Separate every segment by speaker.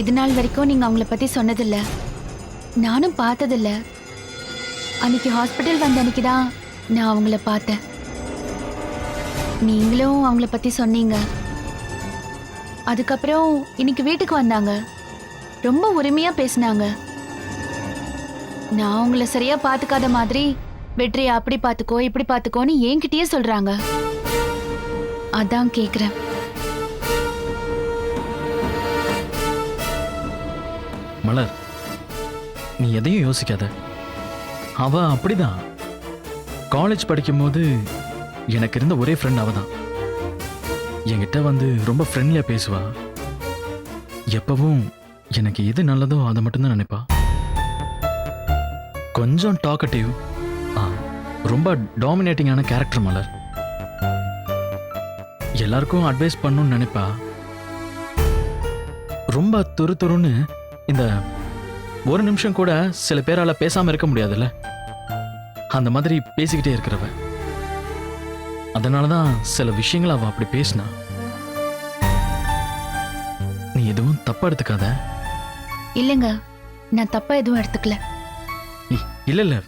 Speaker 1: இது நாள் வரைக்கும் நீங்க அவங்கள பத்தி சொன்னதில்ல. நானும் பார்த்ததில்ல. அன்னைக்கு ஹாஸ்பிட்டல் வந்த அன்னைக்கு தான் நான் அவங்கள பார்த்தேன். நீங்களும் அவங்கள பத்தி சொன்னீங்க. அதுக்கப்புறம் இன்னைக்கு வீட்டுக்கு வந்தாங்க. ரொம்ப உரிமையா பேசினாங்க. நான் அவங்கள சரியா பாத்துக்காத மாதிரி வெற்றியை அப்படி பாத்துக்கோ இப்படி பாத்துக்கோன்னு என்கிட்டயே சொல்றாங்க. அதான் கேக்குறேன்.
Speaker 2: மலர். நீ எதையும் யோசிக்காத. அவ அப்படிதான். காலேஜ் படிக்கும்போது எனக்கு இருந்த ஒரே ஃப்ரெண்ட் அவ தான். என்கிட்ட வந்து ரொம்ப ஃப்ரெண்ட்லியாக பேசுவா. எப்பவும் எனக்கு எது நல்லதோ அதை மட்டும்தான் நினைப்பா. கொஞ்சம் டாக்கட்டிவ் ரொம்ப டாமினேட்டிங்கான கேரக்டர் மலர். எல்லாருக்கும் அட்வைஸ் பண்ணணும்னு நினைப்பா. ரொம்ப துரு துருன்னு இந்த ஒரு நிமிஷம் கூட சில பேரால பேசாம இருக்க முடியாதுல்ல? அந்த மாதிரி பேசிக்கிட்டே இருக்கிறவ. அதனாலதான் சில விஷயங்கள் அவ அப்படி பேசினா. நீ எதுவும் தப்பா எடுத்துக்காத.
Speaker 1: இல்லைங்க நான் தப்பா எதுவும் எடுத்துக்கல.
Speaker 2: இல்ல இல்ல.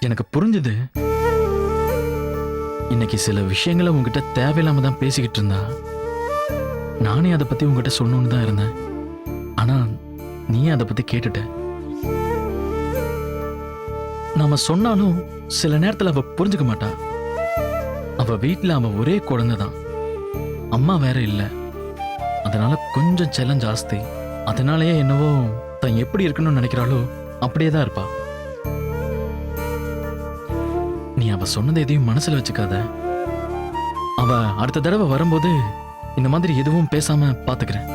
Speaker 2: எனக்கு புரிஞ்சுது. இன்னைக்கு சில விஷயங்களை உங்ககிட்ட தேவையில்லாம தான் பேசிக்கிட்டு இருந்தா. நானே அதை பத்தி உங்ககிட்ட சொல்லணும்னு தான் இருந்தேன். ஆனா நீ அதை பத்தி கேட்டுட்ட. நாம சொன்னாலும் சில நேரத்துல அவ புரிஞ்சுக்க மாட்டா. அவ வீட்டுல அவ ஒரே குழந்தை தான் அம்மா வேற இல்ல. அதனால கொஞ்சம் செல்லம் ஜாஸ்தி. அதனாலயே என்னவோ தான் எப்படி இருக்கணும்னு நினைக்கிறாளோ அப்படியே தான் இருப்பா. நீ அவ சொன்னதை எதையும் மனசுல வச்சுக்காத. அவ அடுத்த தடவை வரும்போது இந்த மாதிரி எதுவும் பேசாம பாத்துக்கிறேன்.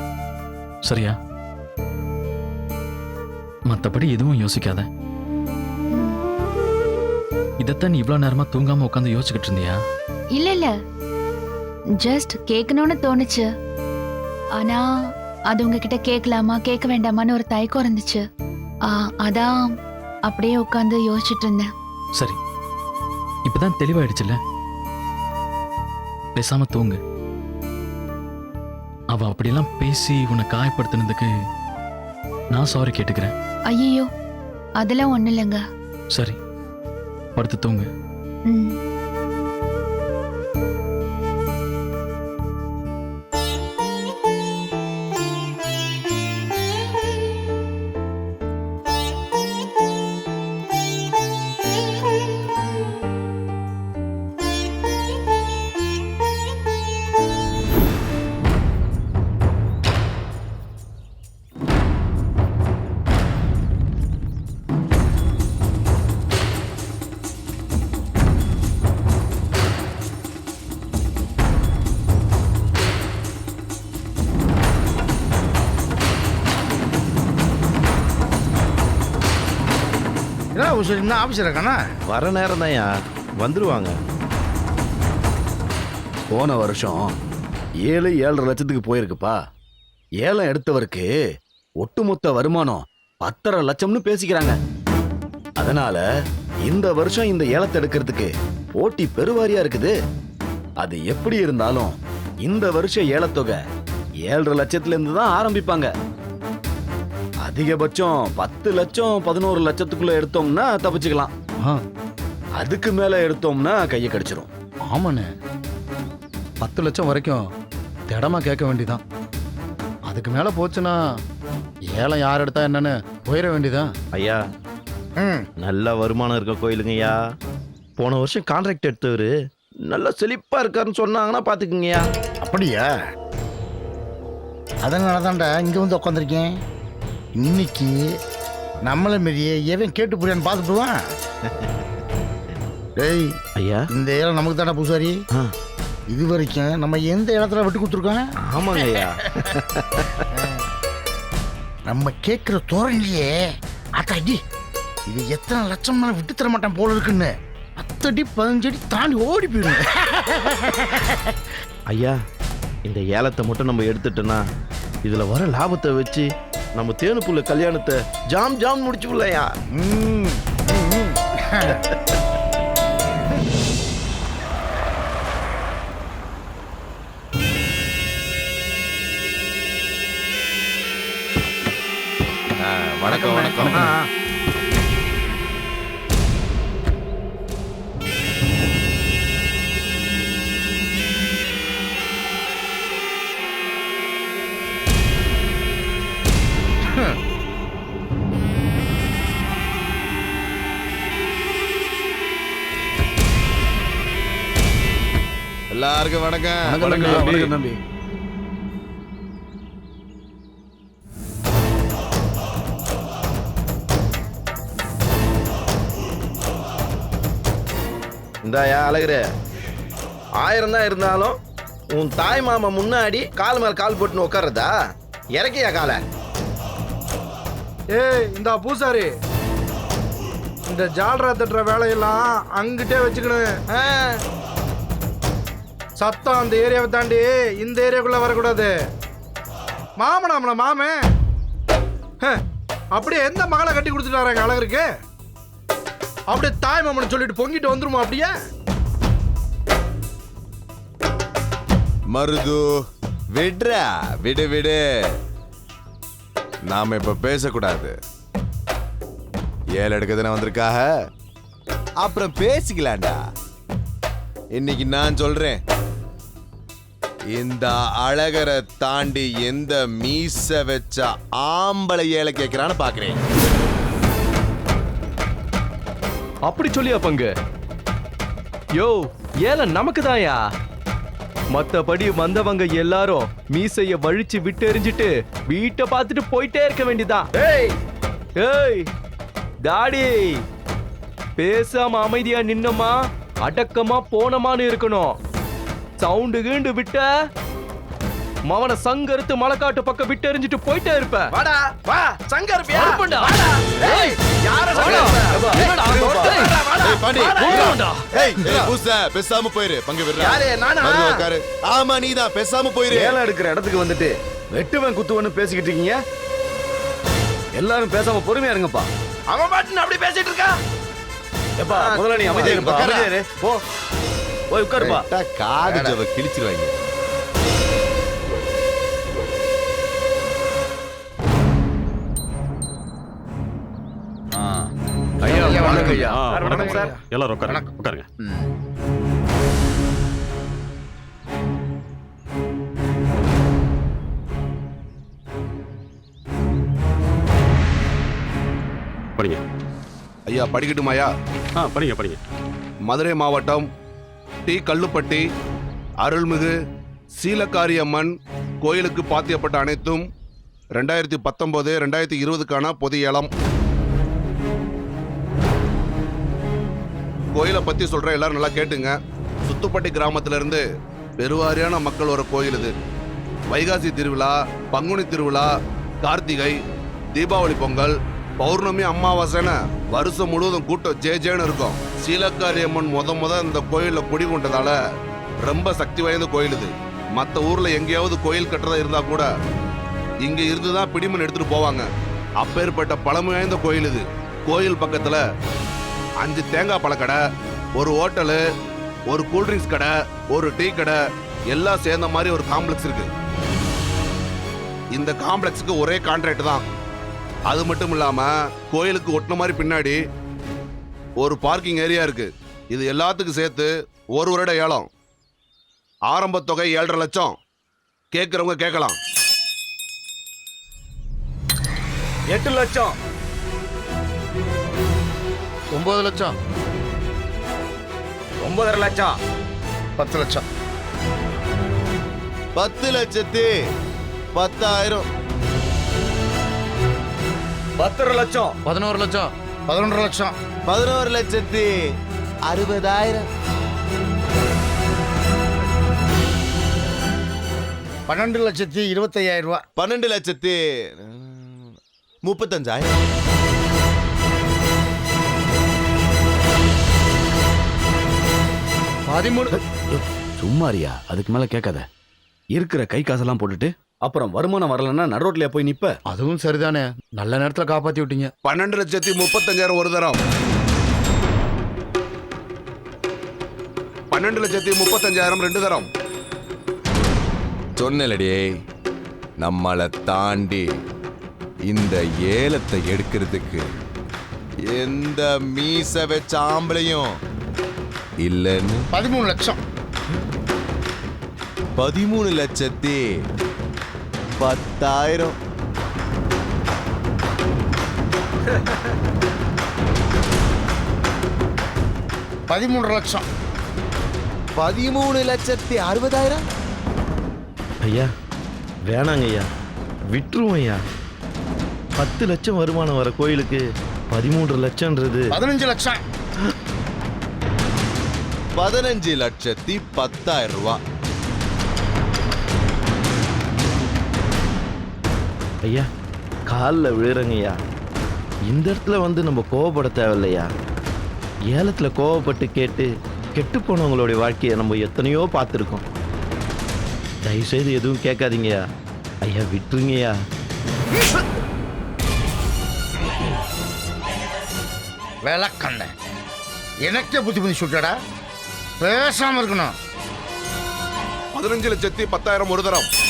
Speaker 2: சரியா? மத்தபடி எதுவும் யோசிக்காத. இதைத்தான் நீ இவ்வளவு நேரமா தூங்காம உட்காந்து யோசிச்சுக்கிட்டு இருந்தியா?
Speaker 1: இல்ல இல்ல ஜஸ்ட் கேட்கணும்னு தோணுச்சு. ஆனா அது உங்ககிட்ட கேட்கலாமா கேட்க வேண்டாமான்னு ஒரு தயக்கம் இருந்துச்சு. ஆ, அதான் அப்படியே உட்காந்து யோசிச்சுட்டு இருந்தேன்.
Speaker 2: சரி. இப்பதான் தெளிவாயிடுச்சுல்ல? பேசாம தூங்கு. அவ அப்படியெல்லாம் பேசி உன்னை காயப்படுத்தினதுக்கு நான் சாரி கேட்டுக்கிறேன்.
Speaker 1: ஐயோ அதெல்லாம் ஒண்ணும் இல்லைங்க.
Speaker 2: சரி படுத்து தூங்கு.
Speaker 1: ம்.
Speaker 3: என்ன ஆஃபீஸர் இன்னும் இருக்கானா?
Speaker 4: வர நேரம் தான்யா. வந்துடுவாங்க
Speaker 5: போன வருஷம் ஏழு ஏழரை லட்சத்துக்கு போயிருக்குப்பா. ஏலம் எடுத்தவருக்கு ஒட்டுமொத்த வருமானம் பத்தரை லட்சம்னு பேசிக்கிறாங்க. அதனால இந்த வருஷம் இந்த ஏலத்தை எடுக்கிறதுக்கு போட்டி பெருவாரியா இருக்குது. அது எப்படி இருந்தாலும் இந்த வருஷம் ஏலத்தொகை ஏழரை லட்சத்துல இருந்து தான் ஆரம்பிப்பாங்க. அதிகபட்சம் பத்து லட்சம் பதினோரு லட்சத்துக்குள்ள எடுத்தோம்னா தப்பிச்சுக்கலாம்.
Speaker 3: ஆ
Speaker 5: அதுக்கு மேல எடுத்தோம்னா கையை கடிச்சிரும்.
Speaker 3: ஆமாண்ணே. பத்து லட்சம் வரைக்கும் திடமா கேட்க வேண்டியதான் அதுக்கு மேலே போச்சுன்னா ஏலம் யார் எடுத்தா என்னன்னு போயிட வேண்டியதான்
Speaker 4: ஐயா
Speaker 3: ம்.
Speaker 4: நல்ல வருமானம் இருக்க கோயிலுங்கய்யா. போன வருஷம் கான்ட்ராக்ட் எடுத்தவர் நல்லா செழிப்பா இருக்காருன்னு சொன்னாங்கன்னா பாத்துக்குங்கய்யா.
Speaker 3: அப்படியா? அதனால தான்டா இங்கே வந்து உட்காந்துருக்கேன் இன்னைக்கு நம்மளை மாரியே எவன் கேட்டு புரியான்னு பார்த்துட்டுவான் டேய்
Speaker 4: ஐயா.
Speaker 3: இந்த ஏலம் நமக்கு தானே பூசாரி. இது வரைக்கும் நம்ம எந்த இடத்துல விட்டு கொடுத்துருக்கோம்?
Speaker 4: ஆமாங்க ஐயா.
Speaker 3: நம்ம கேட்குற தோரணியே அத்தாடி. இது எத்தனை லட்சம் நான் விட்டு தர மாட்டேன் போல இருக்குன்னு. பத்தடி பதினஞ்சு அடி தாண்டி ஓடி போயிடும்
Speaker 4: ஐயா இந்த ஏலத்தை மட்டும் நம்ம எடுத்துட்டோன்னா இதுல வர லாபத்தை வச்சு நம்ம தேனுப்புள்ள கல்யாணத்தை ஜாம் ஜாம் முடிச்சு ஐயா
Speaker 3: ம், ம், ம்.
Speaker 6: வணக்கம் வணக்கம் எல்லாருக்கும் வணக்கம்.
Speaker 3: வணக்கம் தம்பி.
Speaker 5: வணக்கம். தம்பி.
Speaker 4: இந்தாயா அழகுரு ஆயிரம் தான் இருந்தாலும் உன் தாய் மாமா முன்னாடி கால் மேல கால் போட்டுன்னு உட்கார்றதா இறக்கியா காலை?
Speaker 6: ஏய் இந்த பூசாரி. இந்த ஜால்ரா தட்டுற வேலையெல்லாம் அங்கிட்டே வச்சுக்கணும்.
Speaker 4: ஆ,
Speaker 6: சத்தம் அந்த ஏரியாவை தாண்டி இந்த ஏரியாக்குள்ளே வரக்கூடாது. மாமனாமல மாமே அப்படியே எந்த மகளை கட்டி கொடுத்துட்டு வராங்க அழகருக்கு? அப்படியே தாய் மாமனை சொல்லிட்டு பொங்கிட்டு வந்துருமா அப்படியே?
Speaker 7: மருது விடுறா விடு விடு. நாம இப்ப பேசக்கூடாது. ஏழு எடுக்க தானே வந்திருக்காக? அப்புறம் பேசிக்கலாம்டா. இன்னைக்கு நான் சொல்றேன். இந்த அழகரை தாண்டி எந்த மீச வச்ச ஆம்பளை ஏழை கேட்கிறான்னு பாக்குறேன்.
Speaker 8: அப்படி சொல்லியா பங்கு? யோ ஏல நமக்கு தாயா மத்தபடி வந்தவங்க எல்லாரும் மீசைய வழிச்சு விட்டு எறிஞ்சிட்டு வீட்டை பார்த்துட்டு போயிட்டே இருக்க வேண்டியதான்
Speaker 4: ஏய்!
Speaker 8: ஏய் டாடி பேசாம அமைதியா நின்னமா அடக்கமா போனமான்னு இருக்கணும். சவுண்டு கீண்டு விட்ட. மவன சங்கருத்து மலைக்காட்டு பக்கம் விட்டு எறிஞ்சிட்டு போயிட்டே இருப்ப.
Speaker 4: வாடா வா சங்க இருப்பியா
Speaker 8: அனுப்புண்டா.
Speaker 4: வாடா. ஏய் யார
Speaker 7: பேசாம போயிரு. பங்கு விடுறா.
Speaker 4: யாரு, நானா?
Speaker 7: உட்காரு. ஆமா நீதான். பேசாம போயிரு.
Speaker 5: ஏலம் எடுக்கிற இடத்துக்கு வந்துட்டு வெட்டுவன் குத்துவன்னு பேசிக்கிட்டு இருக்கீங்க? எல்லாரும் பேசாம பொறுமையா இருங்கப்பா.
Speaker 4: அவன் பாட்டுன்னு அப்படி பேசிட்டு இருக்கா?
Speaker 5: எப்பா முதல்ல நீ அமைதியா இருப்பா. போ. போய் உட்காருப்பா.
Speaker 7: காது ஜவ கிழிச்சிருவாங்க.
Speaker 3: ஐயா வணக்கம். ஐயா
Speaker 6: வணக்கம் சார்.
Speaker 9: எல்லாரும் உட்காருங்க. உட்காருங்க. படிங்க.
Speaker 7: ஐயா படிக்கட்டுமாயா
Speaker 9: ஆ படிங்க படிங்க.
Speaker 7: மதுரை மாவட்டம் டி கல்லுப்பட்டி அருள்மிகு சீலக்காரி அம்மன் கோயிலுக்கு பாத்தியப்பட்ட அனைத்தும் ரெண்டாயிரத்தி பத்தொன்பது ரெண்டாயிரத்தி இருபதுக்கான பொது ஏலம் கோயிலை பத்தி சொல்ற எல்லாரும் நல்லா கேட்டுங்க. சுத்துப்பட்டி கிராமத்துல இருந்து பெருவாரியான மக்கள் வர கோயில் இது. வைகாசி திருவிழா பங்குனி திருவிழா கார்த்திகை தீபாவளி பொங்கல் பௌர்ணமி அமாவாசைன்னு வருஷம் முழுவதும் கூட்டம் ஜே ஜேன்னு இருக்கும். சீலக்காரி அம்மன் முத முத இந்த கோயிலில் குடி கொண்டதால ரொம்ப சக்தி வாய்ந்த கோயில் இது. மற்ற ஊரில் எங்கேயாவது கோயில் கட்டுறதா இருந்தால் கூட இங்கே இருந்து தான் பிடிமன் எடுத்துகிட்டு போவாங்க. அப்பேற்பட்ட பழமை வாய்ந்த கோயில் இது. கோயில் பக்கத்தில் அஞ்சு தேங்காய் பழக்கடை ஒரு ஹோட்டலு ஒரு கூல்ட்ரிங்க்ஸ் கடை ஒரு டீ கடை எல்லாம் சேர்ந்த மாதிரி ஒரு காம்ப்ளெக்ஸ் இருக்கு. இந்த காம்ப்ளெக்ஸுக்கு ஒரே கான்ட்ராக்ட் தான். அது மட்டும் இல்லாம கோயிலுக்கு ஒட்டின மாதிரி பின்னாடி ஒரு பார்க்கிங் ஏரியா இருக்கு. இது எல்லாத்துக்கும் சேர்த்து ஒரு வருட ஏலம். ஆரம்ப தொகை ஏழரை லட்சம். கேட்கறவங்க கேட்கலாம்.
Speaker 5: எட்டு லட்சம்.
Speaker 3: ஒன்பது லட்சம்.
Speaker 5: ஒன்பதரை லட்சம்.
Speaker 3: பத்து லட்சம்.
Speaker 7: பத்து லட்சத்தி பத்தாயிரம்.
Speaker 5: பத்தரை லட்சம்.
Speaker 3: பதினோரு லட்சம். பதினொன்றரை லட்சம்.
Speaker 7: பதினோரு லட்சத்தி அறுபதாயிரம்.
Speaker 3: பன்னெண்டு லட்சத்தி இருபத்தையாயிரம் ரூபாய்.
Speaker 7: பன்னெண்டு லட்சத்தி முப்பத்தஞ்சாயிரம்.
Speaker 3: பதிமூணு
Speaker 5: சும்மாரியா அதுக்கு மேல கேட்காத. இருக்கிற கை காசெல்லாம் போட்டுட்டு அப்புறம் வருமானம் வரலன்னா நடுரோட்லயா போய் நிப்ப.
Speaker 3: அதுவும் சரிதானே. நல்ல நேரத்துல காப்பாத்தி விட்டீங்க.
Speaker 7: பன்னெண்டு லட்சத்தி முப்பத்தஞ்சாயிரம் ஒரு தரம். பன்னெண்டு லட்சத்தி முப்பத்தஞ்சாயிரம் ரெண்டு தரம். சொன்னலடி நம்மளை தாண்டி
Speaker 10: இந்த ஏலத்தை எடுக்கிறதுக்கு எந்த மீச வச்ச ஆம்பளையும் இல்லைன்னு?
Speaker 3: பதிமூணு லட்சம்.
Speaker 10: பதிமூணு லட்சத்தி பத்தாயிரம்
Speaker 3: பதிமூன்று லட்சம்
Speaker 10: பதிமூணு லட்சத்தி அறுபதாயிரம்
Speaker 11: ஐயா வேணாங்க ஐயா விட்டுருவோம் ஐயா பத்து லட்சம் வருமானம் வர கோயிலுக்கு பதிமூன்று லட்சம்ன்றது
Speaker 3: பதினஞ்சு லட்சம்
Speaker 10: பதினஞ்சு லட்சத்தி பத்தாயிரம் ரூபாய்
Speaker 11: ஐயா. காலில் விழுறங்க ஐயா இந்த இடத்துல வந்து நம்ம கோவப்பட தேவையில்லையா? ஏலத்தில் கோவப்பட்டு கேட்டு கெட்டு போனவங்களுடைய வாழ்க்கையை நம்ம எத்தனையோ பார்த்துருக்கோம். தயவுசெய்து எதுவும் கேட்காதீங்கய்யா. ஐயா விட்டுருங்கய்யா.
Speaker 3: விளக்கண்ண. எனக்கே புத்தி புத்தி சுட்டடா. பேசாம இருக்கணும்.
Speaker 7: பதினஞ்சு லட்சத்தி பத்தாயிரம் ஒரு தரம்.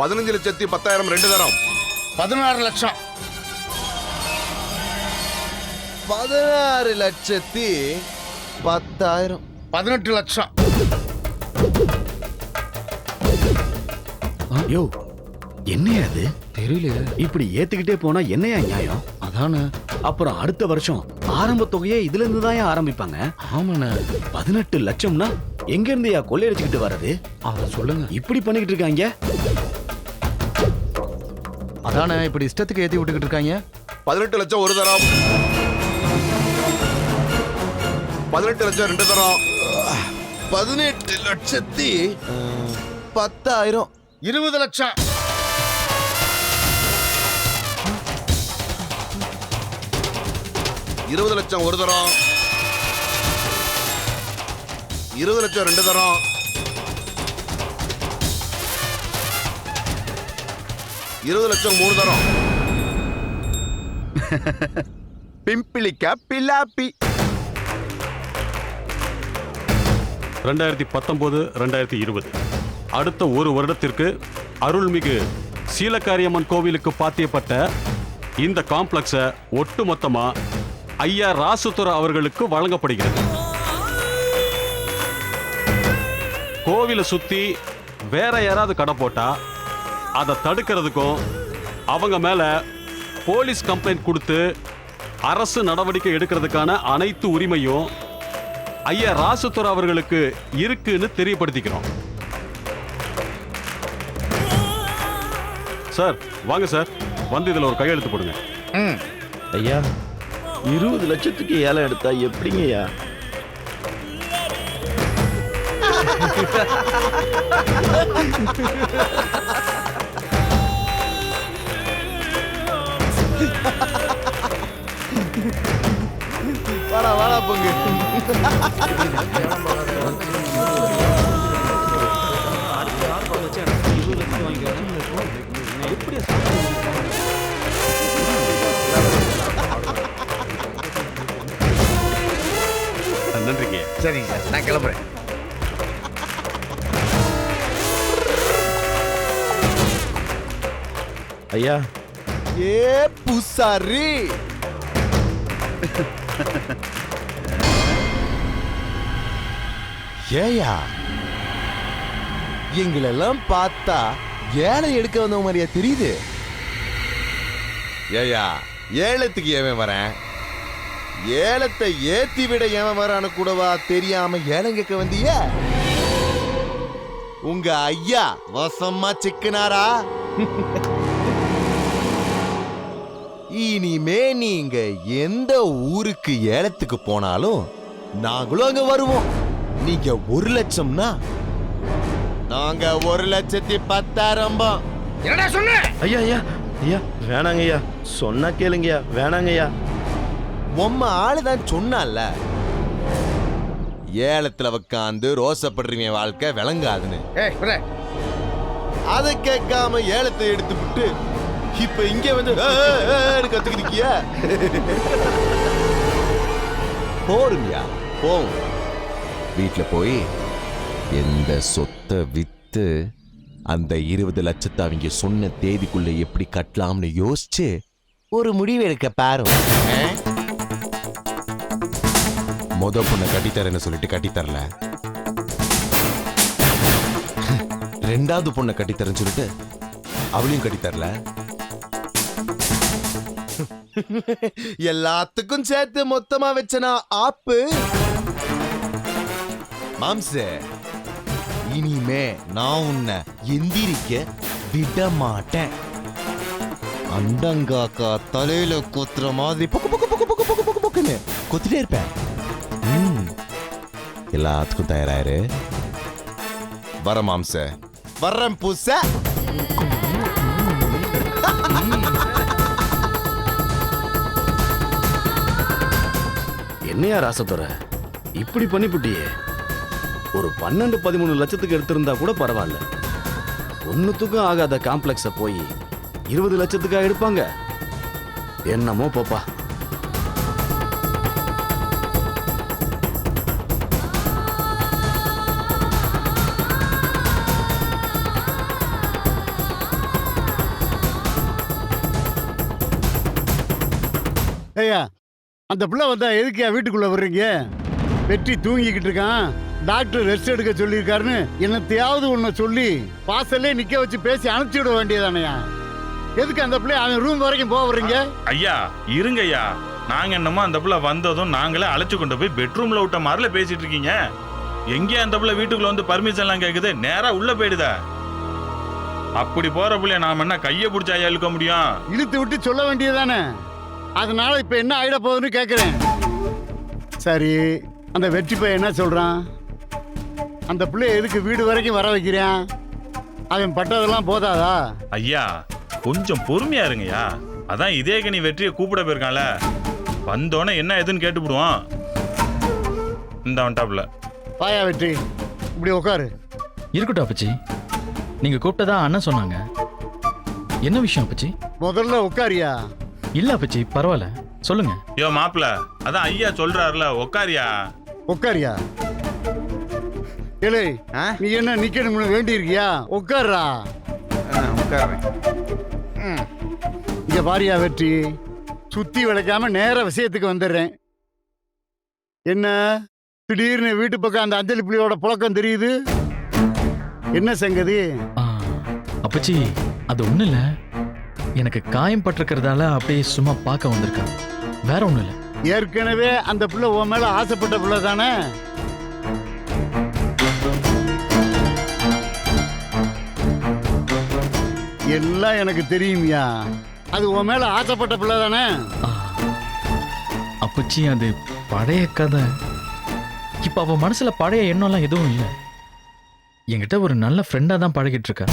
Speaker 7: பதினஞ்சு லட்சத்தி பத்தாயிரம் ரெண்டு தரம்.
Speaker 3: பதினாறு லட்சம்.
Speaker 10: பதினாறு லட்சத்தி பத்தாயிரம்.
Speaker 3: பதினெட்டு லட்சம்.
Speaker 5: யோ என்னையா அது
Speaker 3: தெரியல
Speaker 5: இப்படி ஏத்துக்கிட்டே போனா என்னையா நியாயம்?
Speaker 3: அதானே.
Speaker 5: அப்புறம் அடுத்த வருஷம் ஆரம்ப தொகையே இதுல இருந்து தான் ஆரம்பிப்பாங்க?
Speaker 3: ஆமாண்ணே.
Speaker 5: பதினெட்டு லட்சம்னா எங்க இருந்துயா கொள்ளையடிச்சுக்கிட்டு வர்றது?
Speaker 3: அதை சொல்லுங்க.
Speaker 5: இப்படி பண்ணிக்கிட்டு இருக்காங்க?
Speaker 3: அதானே இப்படி இஷ்டத்துக்கு ஏத்தி விட்டுக்கிட்டு இருக்காங்க?
Speaker 7: பதினெட்டு லட்சம் ஒரு தரம். பதினெட்டு லட்சம் ரெண்டு தரம்.
Speaker 10: பதினெட்டு லட்சத்தி பத்தாயிரம்.
Speaker 3: இருபது லட்சம்.
Speaker 7: இருபது லட்சம் ஒரு தரம். இருபது லட்சம் ரெண்டு தரம். இருபது லட்சம் மூணு தரம்.
Speaker 10: பிம்பிளிக்கா பிலாப்பி.
Speaker 9: ரெண்டாயிரத்தி பத்தொம்போது ரெண்டாயிரத்தி இருபது. அடுத்த ஒரு வருடத்திற்கு அருள்மிகு சீலக்காரியம்மன் கோவிலுக்கு பாத்தியப்பட்ட இந்த காம்ப்ளெக்ஸை ஒட்டுமொத்தமா ஐயா ராசுத்துறை அவர்களுக்கு வழங்கப்படுகிறது. கோவிலை சுத்தி வேற யாராவது கடை போட்டா அதை தடுக்கிறதுக்கும் அவங்க மேல போலீஸ் கம்ப்ளைண்ட் கொடுத்து அரசு நடவடிக்கை எடுக்கிறதுக்கான அனைத்து உரிமையும் ஐயா ராசுத்துறை அவர்களுக்கு இருக்குன்னு தெரியப்படுத்திக்கிறோம். சார் வாங்க சார். வந்து இதுல ஒரு கையெழுத்து போடுங்க.
Speaker 3: ம்.
Speaker 11: ஐயா இருபது லட்சத்துக்கு ஏலம் எடுத்தா எப்படிங்கய்யா?
Speaker 10: வாடா வாடா பொங்கு.
Speaker 9: நன்றிங்க
Speaker 3: சரிங்க சார் நான் கிளம்புறேன்.
Speaker 11: ஐயா
Speaker 10: ஏ புசாரி. ஏயா? எங்களெல்லாம் பார்த்தா ஏழை எடுக்க வந்த மாதிரியா தெரியுது. ஏயா ஏலத்துக்கு ஏவன் வரேன்? ஏலத்தை ஏத்தி விட ஏவன் வரான்னு கூடவா தெரியாம ஏலம் கேட்க வந்திய? உங்க ஐயா வசமா சிக்கினாரா? இனிமே நீங்க எந்த ஊருக்கு ஏலத்துக்கு போனாலும் நாங்களும் அங்க வருவோம். நீங்க ஒரு லட்சம்னா நாங்க ஒரு லட்சத்தி பத்தாயிரம்
Speaker 3: என்னடா சொன்ன?
Speaker 11: ஐயா ஐயா ஐயா வேணாங்க ஐயா. சொன்னா கேளுங்கய்யா வேணாங்க ஐயா.
Speaker 10: உம்ம ஆளுதான் சொன்னால ஏலத்துல உக்காந்து ரோசப்படுறீங்க வாழ்க்கை விளங்காதுன்னு. அதை கேட்காம ஏலத்தை எடுத்து விட்டு இப்ப இங்க வந்து "ஏ, ஏ, ஏன்னு கத்துக்கிட்டியா போருங்கயா போவோம். வீட்டுல போய் எந்த சொத்தை வித்து அந்த இருபது லட்சத்தை அவங்க சொன்ன தேதிக்குள்ள எப்படி கட்டலாம்னு யோசிச்சு ஒரு முடிவு எடுக்க பாரு? முத பொண்ணை கட்டித்தரேன்னு சொல்லிட்டு கட்டித்தரல. ரெண்டாவது பொண்ணை கட்டித்தரேன்னு சொல்லிட்டு அவளையும் கட்டித்தரல. எல்லாத்துக்கும் சேர்த்து மொத்தமா வச்சனா ஆப்பு. மாம்சே இனிமே நான் உன்னை எந்திரிக்க விட மாட்டேன். அண்டங்காக்கா தலையில கொத்துற மாதிரி பொக்கு பொக்கு பொக்கு பொக்கு பொக்கு பொக்கு பொக்குன்னு கொத்திட்டே இருப்பேன். எல்லாத்துக்கும் தயாராயிரு. வர மாம்ச வர்றேன் பூச.
Speaker 5: என்னையா ராசத்துறை இப்படி பண்ணிப்புட்டியே ஒரு பன்னெண்டு பதிமூணு லட்சத்துக்கு எடுத்திருந்தா கூட பரவாயில்ல. ஒன்றுத்துக்கும் ஆகாத காம்ப்ளெக்ஸை போய் இருபது லட்சத்துக்காக எடுப்பாங்க. என்னமோ போப்பா.
Speaker 12: ஐயா அந்த பிள்ளை வந்தா எதுக்கு வீட்டுக்குள்ள வர்றீங்க? வெற்றி தூங்கிக்கிட்டு இருக்கான். டாக்டர் ரெஸ்ட் எடுக்க சொல்லியிருக்காருன்னு என்னத்தையாவது ஒன்று சொல்லி வாசல்லே நிக்க வச்சு பேசி அனுப்பிச்சி விட வேண்டியதானயா? எதுக்கு அந்த பிள்ளை அவன் ரூம் வரைக்கும் போக வர்றீங்க?
Speaker 13: ஐயா இருங்க ஐயா நாங்க என்னமோ அந்த புள்ள வந்ததும் நாங்களே அழைச்சு கொண்டு போய் பெட்ரூம்ல விட்ட மாதிரில பேசிட்டு இருக்கீங்க. எங்கே அந்த புள்ள வீட்டுக்குள்ள வந்து பர்மிஷன் எல்லாம் கேக்குது? நேரா உள்ள போயிடுதா. அப்படி போற புள்ளைய நாம என்ன கைய பிடிச்சா ஐயா இழுக்க முடியும்?
Speaker 12: இழுத்து விட்டு சொல்ல வேண்டியதானே அதனால இப்ப என்ன ஆயிட போகுதுன்னு கேட்குறேன் சரி அந்த வெற்றி பையன் என்ன சொல்றான்? அந்த பிள்ளை எதுக்கு வீடு வரைக்கும் வர வைக்கிறான்? அவன் பட்டதெல்லாம் போதாதா?
Speaker 13: ஐயா கொஞ்சம் பொறுமையா இருங்கய்யா. அதான் இதே கனி வெற்றியை கூப்பிட போயிருக்கான்ல. வந்தோடனே என்ன ஏதுன்னு கேட்டுவிடுவோம் இந்த வந்துட்டாப்புல
Speaker 12: பாயா வெற்றி இப்படி உட்காரு
Speaker 2: இருக்கட்டும் அப்பச்சி. நீங்க கூப்பிட்டதா அண்ணன் சொன்னாங்க. என்ன விஷயம் அப்பச்சி?
Speaker 12: முதல்ல உட்காரியா
Speaker 2: இல்ல அப்பச்சி பரவாயில்ல. சொல்லுங்க.
Speaker 13: ஐயோ மாப்பிள அதான் ஐயா சொல்றாருல உக்காரியா?
Speaker 12: உட்காரியா ஏலே நீ என்ன நிக்கணும்னு வேண்டி இருக்கியா உட்கார்றா
Speaker 6: உட்கார்றேன்
Speaker 12: இங்க பாரியா வெற்றி. சுத்தி விளக்காம நேர விஷயத்துக்கு வந்துடுறேன். என்ன? திடீர்னு வீட்டு பக்கம் அந்த அஞ்சலி புள்ளியோட புழக்கம் தெரியுது? என்ன சங்கதி?
Speaker 2: ஆ, அப்பச்சி அது ஒண்ணும் இல்ல எனக்கு காயம் பட்டிருக்கிறதால அப்படியே சும்மா பார்க்க வந்திருக்கேன். வேற ஒண்ணும் இல்ல.
Speaker 12: ஏற்கனவே அந்த பிள்ளை உன் மேல ஆசைப்பட்ட பிள்ளை தானே? எல்லாம் எனக்கு தெரியும்யா. அது உன் மேல ஆசைப்பட்ட பிள்ளை தானே?
Speaker 2: அப்பச்சி அது பழைய கதை. இப்ப அவ மனசுல பழைய எண்ணம்லாம் எதுவும் இல்ல. என்கிட்ட ஒரு நல்ல ஃப்ரெண்டா தான் பழகிட்டு இருக்கா.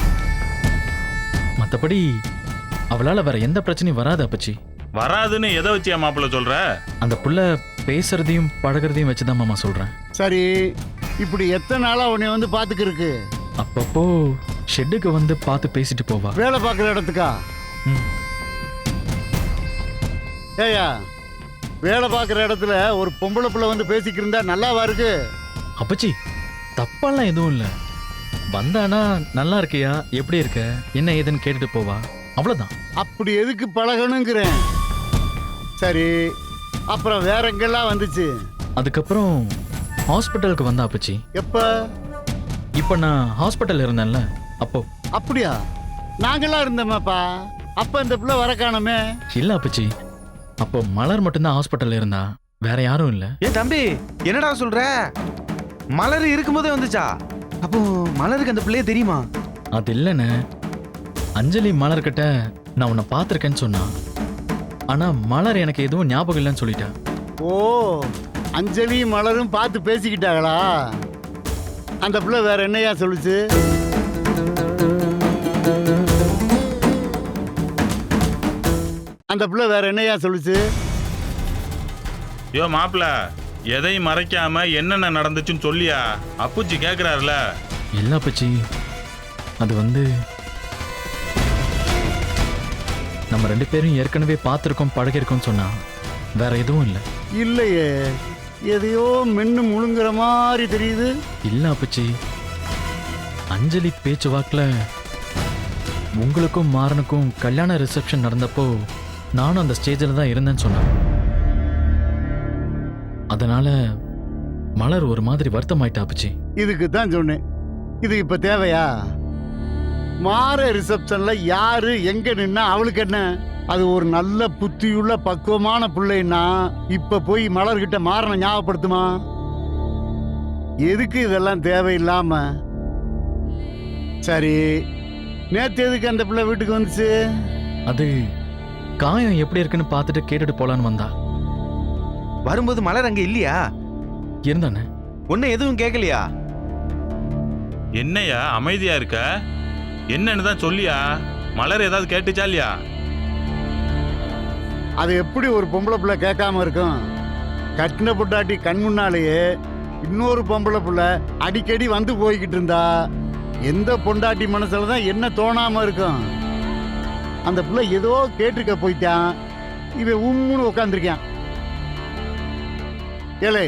Speaker 2: மத்தபடி அவளால வேற எந்த பிரச்சனையும் வராது அப்பச்சி.
Speaker 13: வராதுன்னு எதை வச்சியா மாப்பிள்ள சொல்ற?
Speaker 2: அந்த புள்ள பேசுறதையும் பழகுறதையும் வச்சுதான் மாமா சொல்றேன்.
Speaker 12: சரி இப்படி எத்தனை நாளா உன்னை வந்து பாத்துக்கிருக்கு?
Speaker 2: அப்பப்போ ஷெட்டுக்கு வந்து பார்த்து பேசிட்டு போவா.
Speaker 12: வேலை பார்க்குற இடத்துக்கா?
Speaker 2: ம்.
Speaker 12: ஏயா வேலை பார்க்குற இடத்துல ஒரு பொம்பளை பிள்ளை வந்து பேசிக்கிட்டு இருந்தா நல்லாவா இருக்கு?
Speaker 2: அப்பச்சி தப்பாலாம் எதுவும் இல்ல. வந்தானா நல்லா இருக்கியா? எப்படி இருக்க? என்ன ஏதுன்னு கேட்டுட்டு போவா. அவ்வளவுதான்.
Speaker 12: அப்படி எதுக்கு பழகணுங்கிறேன். சரி அப்புறம் வேற எங்கெல்லாம் வந்துச்சு?
Speaker 2: அதுக்கப்புறம் ஹாஸ்பிட்டலுக்கு வந்தா அப்பச்சி.
Speaker 12: எப்ப?
Speaker 2: இப்போ நான் ஹாஸ்பிட்டல் இருந்தேன்ல அப்போ.
Speaker 12: அப்படியா? நாங்கெல்லாம் இருந்தோமாப்பா? அப்ப இந்த பிள்ளை வர காணோமே.
Speaker 2: இல்ல அப்பச்சி. அப்போ மலர் மட்டும்தான் ஹாஸ்பிட்டல்ல இருந்தா வேற யாரும் இல்ல.
Speaker 6: ஏ தம்பி என்னடா சொல்ற? மலர் இருக்கும்போதே வந்துச்சா? அப்போ மலருக்கு அந்த பிள்ளைய தெரியுமா?
Speaker 2: அது இல்லைண்ணே. அஞ்சலி மலர்கிட்ட நான் உன்னை பார்த்துருக்கேன்னு சொன்னா ஆனா மலர் எனக்கு எதுவும் ஞாபகம் இல்லைன்னு சொல்லிட்டா.
Speaker 12: ஓ அஞ்சலி மலரும் பார்த்து பேசிக்கிட்டாங்களா? அந்த பிள்ளை வேற என்னையா சொல்லுச்சு? அந்த பிள்ளை வேற என்னையா சொல்லுச்சு?
Speaker 13: ஐயோ மாப்பிள்ள எதையும் மறைக்காம என்னென்ன நடந்துச்சுன்னு சொல்லியா? அப்புச்சி கேக்குறாருல.
Speaker 2: இல்ல அப்பச்சி அது வந்து நம்ம ரெண்டு பேரும் ஏற்கனவே பார்த்துருக்கோம் பழகிருக்கோம்னு சொன்னா வேற எதுவும் இல்லை.
Speaker 12: இல்லையே. எதையோ மென்னு முழுங்குற மாதிரி தெரியுது.
Speaker 2: இல்ல அப்பச்சி. அஞ்சலி பேச்சு வாக்குல உங்களுக்கும் மாறனுக்கும் கல்யாண ரிசப்ஷன் நடந்தப்போ நானும் அந்த ஸ்டேஜில் தான் இருந்தேன்னு சொன்னேன். அதனால மலர் ஒரு மாதிரி வருத்தமாயிட்டா அப்பச்சி.
Speaker 12: இதுக்கு தான் சொன்னேன். இது இப்ப தேவையா? மாற ரிசப்ஷன்ல யாரு எங்க நின்னா அவளுக்கு என்ன? அது ஒரு நல்ல புத்தியுள்ள பக்குவமான பிள்ளைன்னா இப்ப போய் மலர்கிட்ட மாறன ஞாபகப்படுத்துமா? எதுக்கு இதெல்லாம் தேவையில்லாம? சரி நேத்து எதுக்கு அந்த பிள்ளை வீட்டுக்கு வந்துச்சு?
Speaker 2: அது காயம் எப்படி இருக்குன்னு பார்த்துட்டு கேட்டுட்டு போலான்னு வந்தா.
Speaker 14: வரும்போது மலர் அங்க இல்லையா?
Speaker 2: இருந்தானே?
Speaker 14: ஒன்னும் எதுவும் கேட்கலையா
Speaker 13: என்னையா அமைதியா இருக்க? என்னன்னு தான் சொல்லியா? மலர் ஏதாவது கேட்டுச்சா இல்லையா?
Speaker 12: அது எப்படி ஒரு பொம்பளை பிள்ளை கேட்காம இருக்கும்? கட்டின பொட்டாட்டி கண் முன்னாலேயே இன்னொரு பொம்பளை பிள்ளை அடிக்கடி வந்து போய்கிட்டு இருந்தா எந்த பொண்டாட்டி மனசுல தான் என்ன தோணாம இருக்கும்? அந்த பிள்ளை ஏதோ கேட்டிருக்க போயிட்டான் இவன் உம்முன்னு உட்காந்துருக்கான் ஏலே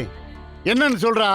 Speaker 12: என்னன்னு சொல்றா?